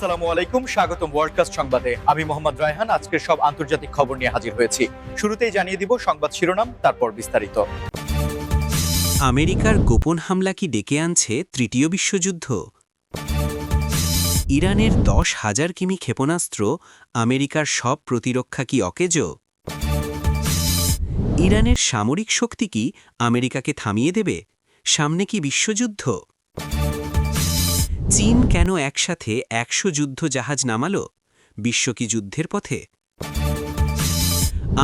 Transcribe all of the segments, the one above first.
আসসালামু আলাইকুম, স্বাগতম ওয়ার্ল্ডকাস্ট সংবাদে। আমি মোহাম্মদ রায়হান আজকের সব আন্তর্জাতিক খবর নিয়ে হাজির হয়েছি। শুরুতেই জানিয়ে দিব সংবাদ শিরোনাম, তারপর বিস্তারিত। আমেরিকার গোপন হামলা কি ডেকে আনছে তৃতীয় বিশ্বযুদ্ধ? ইরানের দশ হাজার কিমি ক্ষেপণাস্ত্র আমেরিকার সব প্রতিরক্ষা কি অকেজ? ইরানের সামরিক শক্তি কি আমেরিকাকে থামিয়ে দেবে? সামনে কি বিশ্বযুদ্ধ? চীন কেন একসাথে একশো যুদ্ধ জাহাজ নামাল? বিশ্ব কি যুদ্ধের পথে?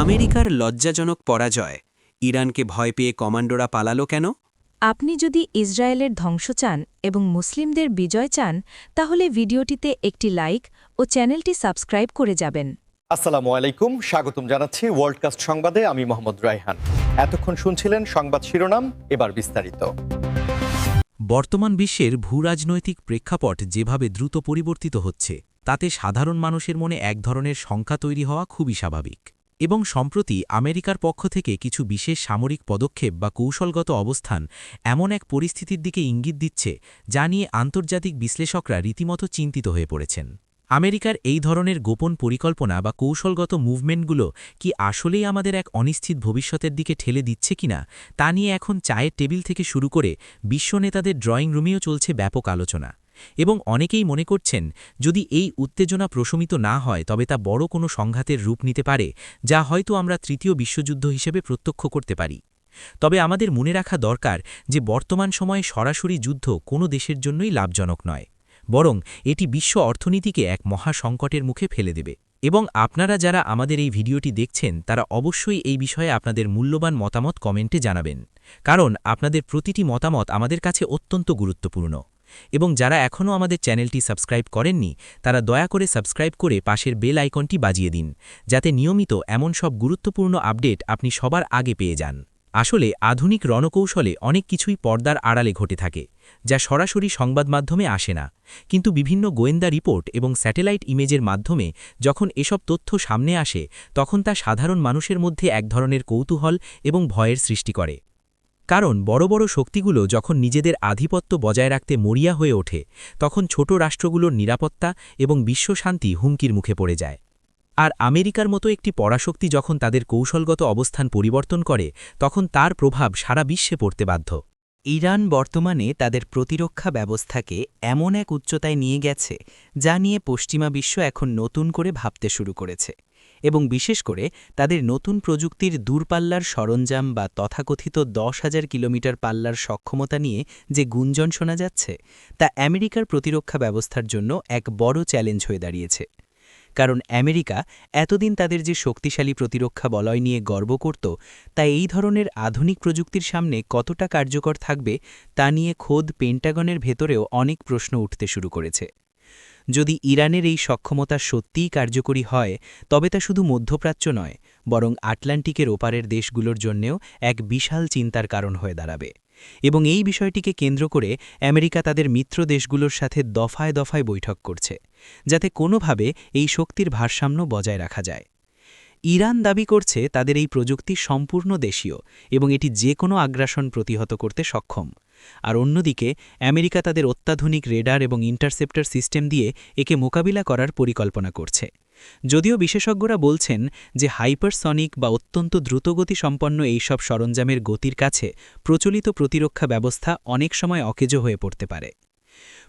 আমেরিকার লজ্জাজনক পরাজয় ইরানকে ভয় পেয়ে কমান্ডোরা পালালো কেন? আপনি যদি ইসরায়েলের ধ্বংস চান এবং মুসলিমদের বিজয় চান তাহলে ভিডিওটিতে একটি লাইক ও চ্যানেলটি সাবস্ক্রাইব করে যাবেন। আসসালামু আলাইকুম স্বাগতম জানাচ্ছি ওয়ার্ল্ডকাস্ট সংবাদে আমি মোহাম্মদ রায়হান। এতক্ষণ শুনছিলেন সংবাদ শিরোনাম এবার বিস্তারিত। বর্তমান বিশ্বের ভূরাজনৈতিক প্রেক্ষাপট যেভাবে দ্রুত পরিবর্তিত হচ্ছে, তাতে সাধারণ মানুষের মনে এক ধরনের শঙ্কা তৈরি হওয়া খুবই স্বাভাবিক। এবং সম্প্রতি আমেরিকার পক্ষ থেকে কিছু বিশেষ সামরিক পদক্ষেপ বা কৌশলগত অবস্থান এমন এক পরিস্থিতির দিকে ইঙ্গিত দিচ্ছে, যা নিয়ে আন্তর্জাতিক বিশ্লেষকরা রীতিমতো চিন্তিত হয়ে পড়েছেন। আমেরিকার এই ধরনের গোপন পরিকল্পনা বা কৌশলগত মুভমেন্টগুলো কি আসলেই আমাদের এক অনিশ্চিত ভবিষ্যতের দিকে ঠেলে দিচ্ছে কিনা তা নিয়ে এখন চায়ের টেবিল থেকে শুরু করে বিশ্ব নেতাদের ড্রয়িং রুমেও চলছে ব্যাপক আলোচনা। এবং অনেকেই মনে করছেন, যদি এই উত্তেজনা প্রশমিত না হয়, তবে তা বড় কোনো সংঘাতের রূপ নিতে পারে, যা হয়তো আমরা তৃতীয় বিশ্বযুদ্ধ হিসেবে প্রত্যক্ষ করতে পারি। তবে আমাদের মনে রাখা দরকার যে, বর্তমান সময়ে সরাসরি যুদ্ধ কোনো দেশের জন্যই লাভজনক নয়। বরং এটি বিশ্ব অর্থনীতিকে এক মহাসংকটের মুখে ফেলে দেবে। এবং আপনারা যারা আমাদের এই ভিডিওটি দেখছেন, তারা অবশ্যই এই বিষয়ে আপনাদের মূল্যবান মতামত কমেন্টে জানাবেন। কারণ আপনাদের প্রতিটি মতামত আমাদের কাছে অত্যন্ত গুরুত্বপূর্ণ। এবং যারা এখনও আমাদের চ্যানেলটি সাবস্ক্রাইব করেননি, তারা দয়া করে সাবস্ক্রাইব করে পাশের বেল আইকনটি বাজিয়ে দিন, যাতে নিয়মিত এমন সব গুরুত্বপূর্ণ আপডেট আপনি সবার আগে পেয়ে যান। আসলে আধুনিক রণকৌশলে অনেক কিছুই পর্দার আড়ালে ঘটে থাকে। যা সরাসরি সংবাদ মাধ্যমে আসে না। কিন্তু বিভিন্ন গোয়েন্দা রিপোর্ট এবং স্যাটেলাইট ইমেজের মাধ্যমে যখন এসব তথ্য সামনে আসে, তখন তা সাধারণ মানুষের মধ্যে এক ধরনের কৌতূহল এবং ভয়ের সৃষ্টি করে। কারণ বড় বড় শক্তিগুলো যখন নিজেদের আধিপত্য বজায় রাখতে মরিয়া হয়ে ওঠে, তখন ছোট রাষ্ট্রগুলোর নিরাপত্তা এবং বিশ্বশান্তি হুমকির মুখে পড়ে যায়। আর আমেরিকার মতো একটি পরাশক্তি যখন তাদের কৌশলগত অবস্থান পরিবর্তন করে, তখন তার প্রভাব সারা বিশ্বে পড়তে বাধ্য। ইরান বর্তমানে তাদের প্রতিরক্ষা ব্যবস্থাকে এমন এক উচ্চতায় নিয়ে গেছে, যা নিয়ে পশ্চিমা বিশ্ব এখন নতুন করে ভাবতে শুরু করেছে এবং বিশেষ করে তাদের নতুন প্রযুক্তির দূরপাল্লার সরঞ্জাম বা তথাকথিত দশ হাজার কিলোমিটার পাল্লার সক্ষমতা নিয়ে যে গুঞ্জন শোনা যাচ্ছে, তা আমেরিকার প্রতিরক্ষা ব্যবস্থার জন্য এক বড় চ্যালেঞ্জ হয়ে দাঁড়িয়েছে। কারণ আমেরিকা এতদিন তাদের যে শক্তিশালী প্রতিরক্ষা বলয় নিয়ে গর্ব করত, তা এই ধরনের আধুনিক প্রযুক্তির সামনে কতটা কার্যকর থাকবে তা নিয়ে খোদ পেন্টাগনের ভেতরেও অনেক প্রশ্ন উঠতে শুরু করেছে। যদি ইরানের এই সক্ষমতা সত্যিই কার্যকরী হয়, তবে তা শুধু মধ্যপ্রাচ্য নয়, বরং আটলান্টিকের ওপারের দেশগুলোর জন্যেও এক বিশাল চিন্তার কারণ হয়ে দাঁড়াবে। এবং এই বিষয়টিকে কেন্দ্র করে আমেরিকা তাদের মিত্র দেশগুলোর সাথে দফায় দফায় বৈঠক করছে। যাতে কোনোভাবে এই শক্তির ভারসাম্য বজায় রাখা যায়। ইরান দাবি করছে তাদের এই প্রযুক্তি সম্পূর্ণ দেশীয় এবং এটি যে কোনো আগ্রাসন প্রতিহত করতে সক্ষম। আর অন্যদিকে, আমেরিকা তাদের অত্যাধুনিক রেডার এবং ইন্টারসেপ্টর সিস্টেম দিয়ে একে মোকাবিলা করার পরিকল্পনা করছে। যদিও বিশেষজ্ঞরা বলছেন যে হাইপারসনিক বা অত্যন্ত দ্রুতগতি সম্পন্ন এইসব সরঞ্জামের গতির কাছে প্রচলিত প্রতিরক্ষা ব্যবস্থা অনেক সময় অকেজো হয়ে পড়তে পারে।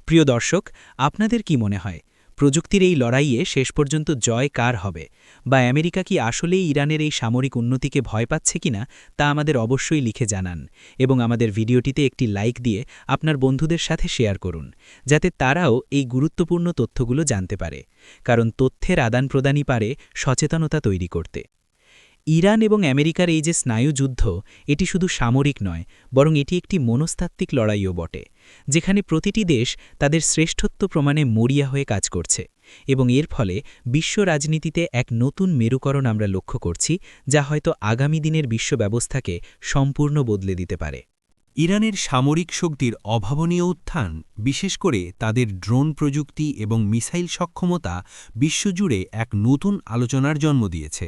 প্রিয় দর্শক, আপনাদের কি মনে হয়? প্রযুক্তির এই লড়াইয়ে শেষ পর্যন্ত জয় কার হবে? বা আমেরিকা কি আসলেই ইরানের এই সামরিক উন্নতিকে ভয় পাচ্ছে কিনা, তা আমাদের অবশ্যই লিখে জানান এবং আমাদের ভিডিওটিতে একটি লাইক দিয়ে আপনার বন্ধুদের সাথে শেয়ার করুন, যাতে তারাও এই গুরুত্বপূর্ণ তথ্যগুলো জানতে পারে, কারণ তথ্যের আদান প্রদানই পারে সচেতনতা তৈরি করতে। ইরান এবং আমেরিকার এই যে স্নায়ুযুদ্ধ, এটি শুধু সামরিক নয়, বরং এটি একটি মনস্তাত্ত্বিক লড়াইও বটে। যেখানে প্রতিটি দেশ তাদের শ্রেষ্ঠত্ব প্রমাণে মরিয়া হয়ে কাজ করছে এবং এর ফলে বিশ্ব রাজনীতিতে এক নতুন মেরুকরণ আমরা লক্ষ্য করছি, যা হয়তো আগামী দিনের বিশ্ব ব্যবস্থাকে সম্পূর্ণ বদলে দিতে পারে। ইরানের সামরিক শক্তির অভাবনীয় উত্থান, বিশেষ করে তাদের ড্রোন প্রযুক্তি এবং মিসাইল সক্ষমতা, বিশ্বজুড়ে এক নতুন আলোচনার জন্ম দিয়েছে।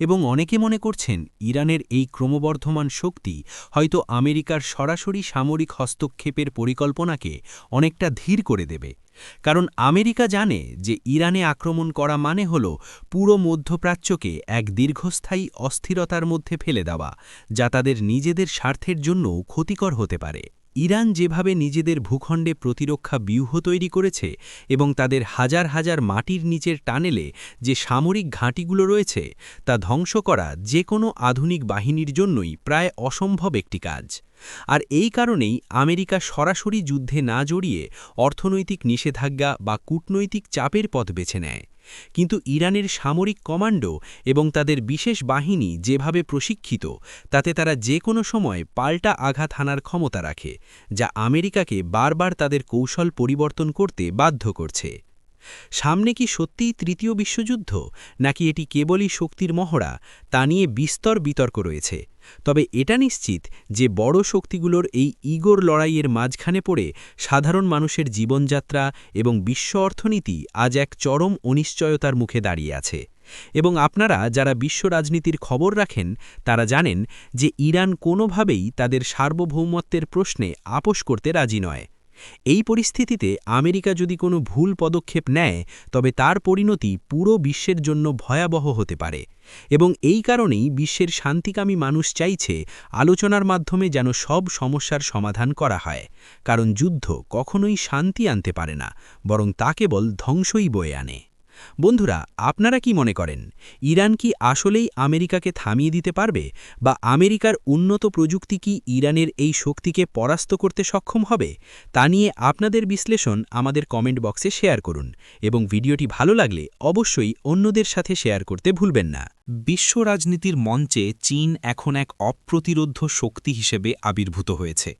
এবং অনেকে মনে করছেন ইরানের এই ক্রমবর্ধমান শক্তি হয়তো আমেরিকার সরাসরি সামরিক হস্তক্ষেপের পরিকল্পনাকে অনেকটা ধীর করে দেবে। কারণ আমেরিকা জানে যে ইরানে আক্রমণ করা মানে হল পুরো মধ্যপ্রাচ্যকে এক দীর্ঘস্থায়ী অস্থিরতার মধ্যে ফেলে দেওয়া, যা তাদের নিজেদের স্বার্থের জন্য ক্ষতিকর হতে পারে। ইরান যেভাবে নিজেদের ভূখণ্ডে প্রতিরক্ষা ব্যূহ তৈরি করেছে এবং তাদের হাজার হাজার মাটির নিচের টানেলে যে সামরিক ঘাঁটিগুলো রয়েছে, তা ধ্বংস করা যে কোনো আধুনিক বাহিনীর জন্যই প্রায় অসম্ভব একটি কাজ। আর এই কারণেই আমেরিকা সরাসরি যুদ্ধে না জড়িয়ে অর্থনৈতিক নিষেধাজ্ঞা বা কূটনৈতিক চাপের পথ বেছে নেয়। কিন্তু ইরানের সামরিক কমান্ডো এবং তাদের বিশেষ বাহিনী যেভাবে প্রশিক্ষিত, তাতে তারা যে কোনো সময় পাল্টা আঘাত হানার ক্ষমতা রাখে, যা আমেরিকাকে বারবার তাদের কৌশল পরিবর্তন করতে বাধ্য করছে। সামনে কি সত্যিই তৃতীয় বিশ্বযুদ্ধ, নাকি এটি কেবলই শক্তির মহড়া, তা নিয়ে বিস্তর বিতর্ক রয়েছে? তবে এটা নিশ্চিত যে বড় শক্তিগুলোর এই ইগোর লড়াইয়ের মাঝখানে পড়ে সাধারণ মানুষের জীবনযাত্রা এবং বিশ্ব অর্থনীতি আজ এক চরম অনিশ্চয়তার মুখে দাঁড়িয়ে আছে। এবং আপনারা যারা বিশ্ব রাজনীতির খবর রাখেন, তারা জানেন যে ইরান কোনোভাবেই তাদের সার্বভৌমত্বের প্রশ্নে আপোষ করতে রাজি নয়। এই পরিস্থিতিতে আমেরিকা যদি কোনো ভুল পদক্ষেপ নেয়, তবে তার পরিণতি পুরো বিশ্বের জন্য ভয়াবহ হতে পারে এবং এই কারণেই বিশ্বের শান্তিকামী মানুষ চাইছে আলোচনার মাধ্যমে যেন সব সমস্যার সমাধান করা হয়, কারণ যুদ্ধ কখনোই শান্তি আনতে পারে না, বরং তা কেবল ধ্বংসই বয়ে আনে। বন্ধুরা, আপনারা কি মনে করেন, ইরান কি আসলেই আমেরিকাকে থামিয়ে দিতে পারবে বা আমেরিকার উন্নত প্রযুক্তি কি ইরানের এই শক্তিকে পরাস্ত করতে সক্ষম হবে? তা নিয়ে আপনাদের বিশ্লেষণ আমাদের কমেন্ট বক্সে শেয়ার করুন এবং ভিডিওটি ভালো লাগলে অবশ্যই অন্যদের সাথে শেয়ার করতে ভুলবেন না। বিশ্ব রাজনীতির মঞ্চে চীন এখন এক অপ্রতিরোধ্য শক্তি হিসেবে আবির্ভূত হয়েছে।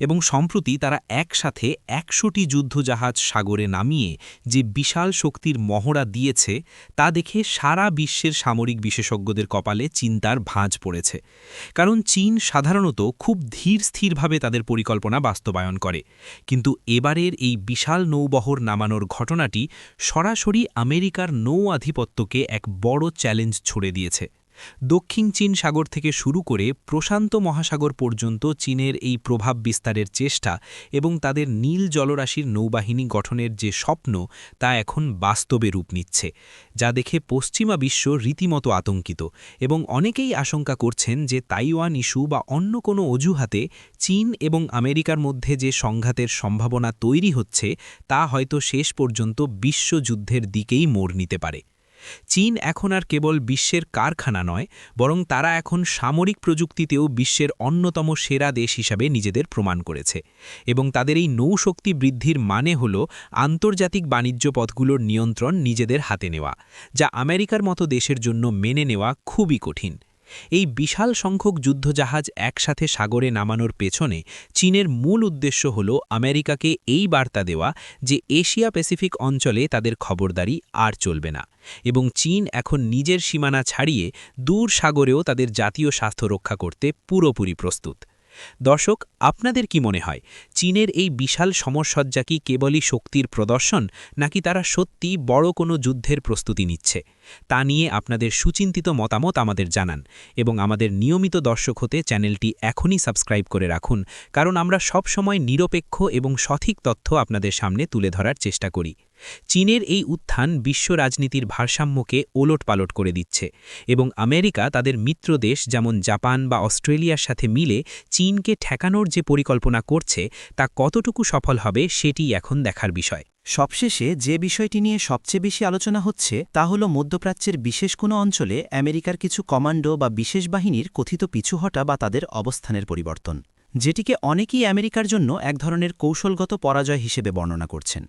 এবং সম্প্রতি তারা একসাথে একশোটি যুদ্ধজাহাজ সাগরে নামিয়ে যে বিশাল শক্তির মহড়া দিয়েছে, তা দেখে সারা বিশ্বের সামরিক বিশেষজ্ঞদের কপালে চিন্তার ভাঁজ পড়েছে। কারণ চীন সাধারণত খুব ধীর স্থিরভাবে তাদের পরিকল্পনা বাস্তবায়ন করে। কিন্তু এবারের এই বিশাল নৌবহর নামানোর ঘটনাটি সরাসরি আমেরিকার নৌ আধিপত্যকে এক বড় চ্যালেঞ্জ ছুড়ে দিয়েছে। দক্ষিণ চীন সাগর থেকে শুরু করে প্রশান্ত মহাসাগর পর্যন্ত চীনের এই প্রভাব বিস্তারের চেষ্টা এবং তাদের নীল জলরাশির নৌবাহিনী গঠনের যে স্বপ্ন তা এখন বাস্তবে রূপ নিচ্ছে, যা দেখে পশ্চিমা বিশ্ব রীতিমতো আতঙ্কিত এবং অনেকেই আশঙ্কা করছেন যে তাইওয়ান ইস্যু বা অন্য কোনো অজুহাতে চীন এবং আমেরিকার মধ্যে যে সংঘাতের সম্ভাবনা তৈরি হচ্ছে তা হয়তো শেষ পর্যন্ত বিশ্বযুদ্ধের দিকেই মোড় নিতে পারে। চীন এখন আর কেবল বিশ্বের কারখানা নয়, বরং তারা এখন সামরিক প্রযুক্তিতেও বিশ্বের অন্যতম সেরা দেশ হিসাবে নিজেদের প্রমাণ করেছে। এবং তাদের এই নৌশক্তি বৃদ্ধির মানে হল আন্তর্জাতিক বাণিজ্য পথগুলোর নিয়ন্ত্রণ নিজেদের হাতে নেওয়া, যা আমেরিকার মতো দেশের জন্য মেনে নেওয়া খুবই কঠিন। এই বিশাল সংখ্যক যুদ্ধজাহাজ একসাথে সাগরে নামানোর পেছনে চীনের মূল উদ্দেশ্য হল আমেরিকাকে এই বার্তা দেওয়া যে এশিয়া প্যাসিফিক অঞ্চলে তাদের খবরদারি আর চলবে না এবং চীন এখন নিজের সীমানা ছাড়িয়ে দূর সাগরেও তাদের জাতীয় স্বাস্থ্য রক্ষা করতে পুরোপুরি প্রস্তুত। দর্শক, আপনাদের কি মনে হয়, চীনের এই বিশাল সমরসজ্জা কি কেবলই শক্তির প্রদর্শন, নাকি তারা সত্যি বড় কোনো যুদ্ধের প্রস্তুতি নিচ্ছে? তা নিয়ে আপনাদের সুচিন্তিত মতামত আমাদের জানান এবং আমাদের নিয়মিত দর্শক হতে চ্যানেলটি এখনই সাবস্ক্রাইব করে রাখুন, কারণ আমরা সব সময় নিরপেক্ষ এবং সঠিক তথ্য আপনাদের সামনে তুলে ধরার চেষ্টা করি। চীনের এই উত্থান বিশ্ব রাজনীতির ভারসাম্যকে ওলটপালট করে দিচ্ছে এবং আমেরিকা তাদের মিত্র দেশ যেমন জাপান বা অস্ট্রেলিয়ার সাথে মিলে চীনকে ঠেকানোর যে পরিকল্পনা করছে, তা কতটুকু সফল হবে সেটি এখন দেখার বিষয়। সবশেষে যে বিষয়টি নিয়ে সবচেয়ে বেশি আলোচনা হচ্ছে, তা হল মধ্যপ্রাচ্যের বিশেষ কোনো অঞ্চলে আমেরিকার কিছু কমান্ডো বা বিশেষ বাহিনীর কথিত পিছু হটা বা তাদের অবস্থানের পরিবর্তন, যেটিকে অনেকেই আমেরিকার জন্য এক ধরনের কৌশলগত পরাজয় হিসেবে বর্ণনা করছেন।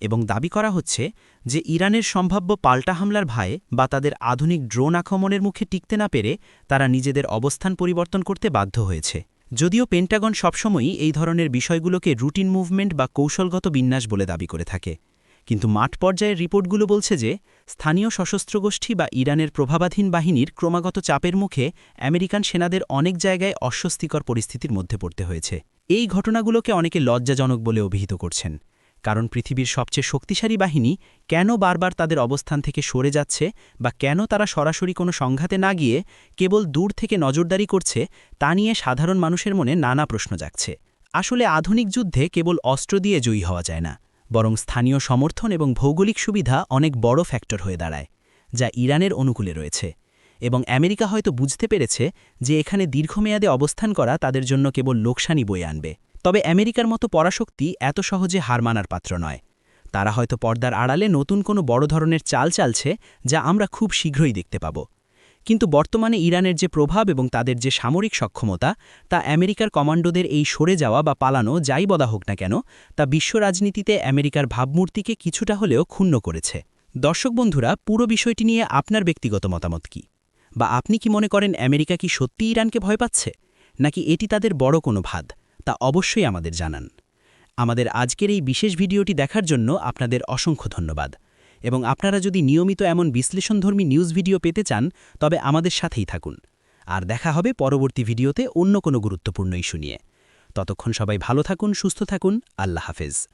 এবং দাবি করা হচ্ছে যে ইরানের সম্ভাব্য পাল্টা হামলার ভয়ে বা তাদের আধুনিক ড্রোন আক্রমণের মুখে টিকতে না পেরে তারা নিজেদের অবস্থান পরিবর্তন করতে বাধ্য হয়েছে। যদিও পেন্টাগন সবসময়ই এই ধরনের বিষয়গুলোকে রুটিন মুভমেন্ট বা কৌশলগত বিন্যাস বলে দাবি করে থাকে। কিন্তু মাঠ পর্যায়ের রিপোর্টগুলো বলছে যে, স্থানীয় সশস্ত্র গোষ্ঠী বা ইরানের প্রভাবাধীন বাহিনীর ক্রমাগত চাপের মুখে আমেরিকান সেনাদের অনেক জায়গায় অস্বস্তিকর পরিস্থিতির মধ্যে পড়তে হয়েছে। এই ঘটনাগুলোকে অনেকে লজ্জাজনক বলে অভিহিত করছেন। কারণ পৃথিবীর সবচেয়ে শক্তিশালী বাহিনী কেন বারবার তাদের অবস্থান থেকে সরে যাচ্ছে বা কেন তারা সরাসরি কোনো সংঘাতে না গিয়ে কেবল দূর থেকে নজরদারি করছে, তা নিয়ে সাধারণ মানুষের মনে নানা প্রশ্ন জাগছে। আসলে আধুনিক যুদ্ধে কেবল অস্ত্র দিয়ে জয়ী হওয়া যায় না, বরং স্থানীয় সমর্থন এবং ভৌগোলিক সুবিধা অনেক বড় ফ্যাক্টর হয়ে দাঁড়ায়, যা ইরানের অনুকূলে রয়েছে। এবং আমেরিকা হয়তো বুঝতে পেরেছে যে এখানে দীর্ঘমেয়াদে অবস্থান করা তাদের জন্য কেবল লোকসানি বয়ে আনবে। তবে আমেরিকার মতো পরাশক্তি এত সহজে হার মানার পাত্র নয়। তারা হয়তো পর্দার আড়ালে নতুন কোনো বড় ধরনের চাল চালছে যা আমরা খুব শীঘ্রই দেখতে পাব। কিন্তু বর্তমানে ইরানের যে প্রভাব এবং তাদের যে সামরিক সক্ষমতা, তা আমেরিকার কমান্ডোদের এই সরে যাওয়া বা পালানো যাই বলা হোক না কেন, তা বিশ্ব রাজনীতিতে আমেরিকার ভাবমূর্তিকে কিছুটা হলেও ক্ষুণ্ণ করেছে। দর্শক বন্ধুরা, পুরো বিষয়টি নিয়ে আপনার ব্যক্তিগত মতামত কি? বা আপনি কি মনে করেন আমেরিকা কি সত্যি ইরানকে ভয় পাচ্ছে? নাকি এটি তাদের বড় কোনো ভাদ? তা অবশ্যই আমাদের জানান। আমাদের আজকের এই বিশেষ ভিডিওটি দেখার জন্য আপনাদের অসংখ্য ধন্যবাদ। এবং আপনারা যদি নিয়মিত এমন বিশ্লেষণধর্মী নিউজ ভিডিও পেতে চান, তবে আমাদের সাথেই থাকুন। আর দেখা হবে পরবর্তী ভিডিওতে অন্য কোনো গুরুত্বপূর্ণ ইস্যু নিয়ে। ততক্ষণ সবাই ভালো থাকুন, সুস্থ থাকুন। আল্লাহ হাফেজ।